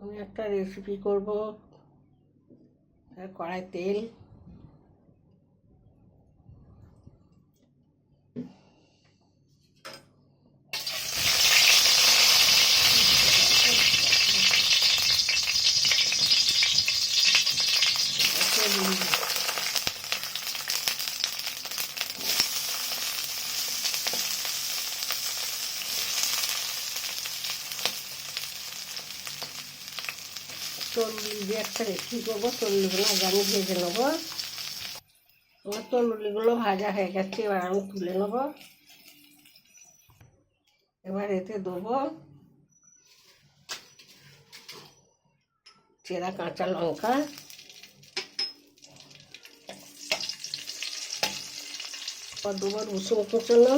আমি একটা রেসিপি করব। কড়াই তেল। তরুলি দিয়ে একটা রেসিপি করব তরুলিগুলো আগে আমি ভেজে নেব। আমার তরুলিগুলো ভাজা হয়ে গেছে, এবার আমি তুলে নেব। এবার এতে দেবো চেরা কাঁচা লঙ্কা। পর দেবো রসুন কুচনো।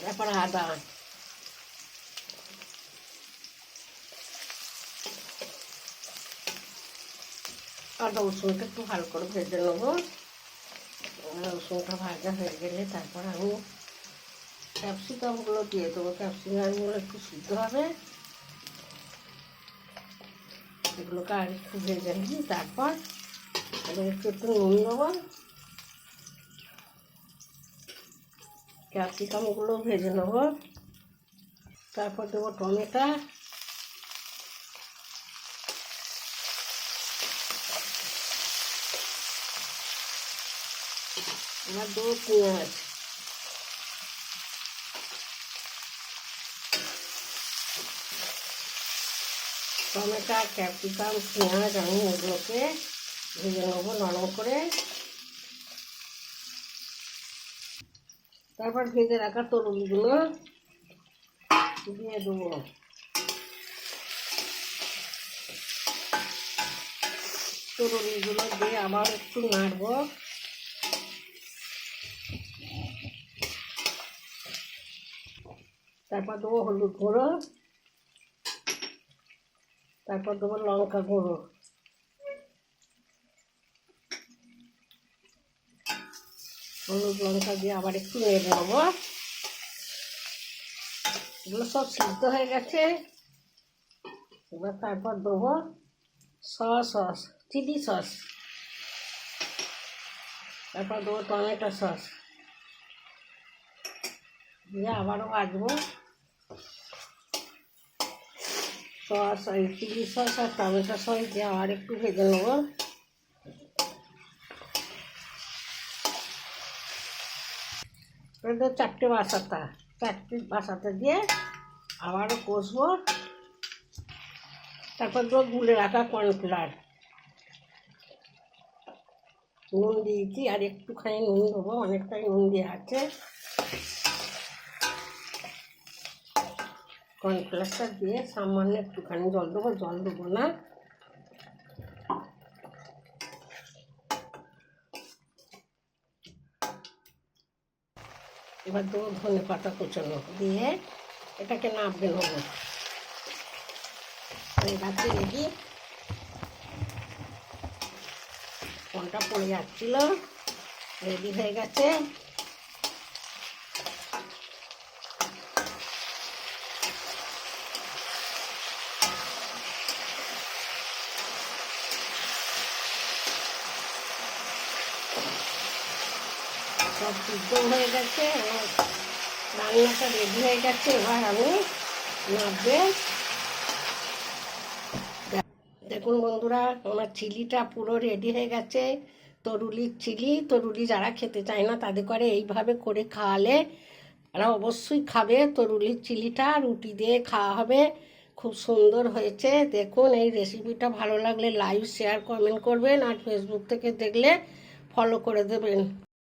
তারপর আদা। আদা রসুনটা একটু ভালো করে ভেজে নেব। রসুনটা ভাজা হয়ে গেলে তারপর আমি ক্যাপসিকামগুলো দিয়ে দেবো। ক্যাপসিকামগুলো একটু সিদ্ধ হবে। এগুলোকে আর একটু ভেজে নিই তারপর এবার একটু একটু নুন দেবো। ক্যাপসিকামগুলো ভেজে নেব। তারপর দেবো টমেটো। এবার দেবো পেঁয়াজ টমেটো, ক্যাপসিকাম, পেঁয়াজ আমি এগুলোকে ভেজে নেব নরম করে। তারপর ভেজে রাখা তরুণগুলো দিয়ে দেবো। তরুণগুলো দিয়ে আবার একটু নাড়বো। তারপর দেবো হলুদ গুঁড়ো, তারপর দেবো লঙ্কা গুঁড়ো। হলুদ, লঙ্কা দিয়ে আবার একটু নেড়ে নেব। এগুলো সব সিদ্ধ হয়ে গেছে। এবার তারপর দেবো সস সস, চিলি সস। তারপর দেবো টমেটো সস। দিয়ে আবারও ভাজবো সস এই চিলি সস আর টমেটো সস দিয়ে আবার একটু ভেজে নেব তো চারটে বাসাতা। চারটে বাসাতে দিয়ে আবারও কষবো। তারপর তো গুলে রাখা কর্নফ্লাওয়ার। নুন দিয়েছি আর একটুখানি নুন দেবো, অনেকটাই নুন দিয়ে আছে। কর্নফ্লাওয়ারটা দিয়ে সামান্য একটুখানি জল দেবো জল দেবো না। এবার দেবো ধনে পাতা কুচানো দিয়ে এটাকে নাববে নেব গেছে রেডি ফোনটা পড়ে যাচ্ছিল রেডি হয়ে গেছে। সব সিদ্ধ হয়ে গেছে আমার রান্নাটা রেডি হয়ে গেছে, এবার আমি নাববে দেখুন বন্ধুরা, আমার চিলিটা পুরো রেডি হয়ে গেছে। তরুলির চিলি, তরুলি যারা খেতে চায় না তাদের করে এইভাবে করে খাওয়ালে ওরা অবশ্যই খাবে। তরুলির চিলিটা রুটি দিয়ে খাওয়া হবে। খুব সুন্দর হয়েছে। দেখুন, এই রেসিপিটা ভালো লাগলে লাইভ শেয়ার কমেন্ট করবেন আর ফেসবুক থেকে দেখলে ফলো করে দেবেন।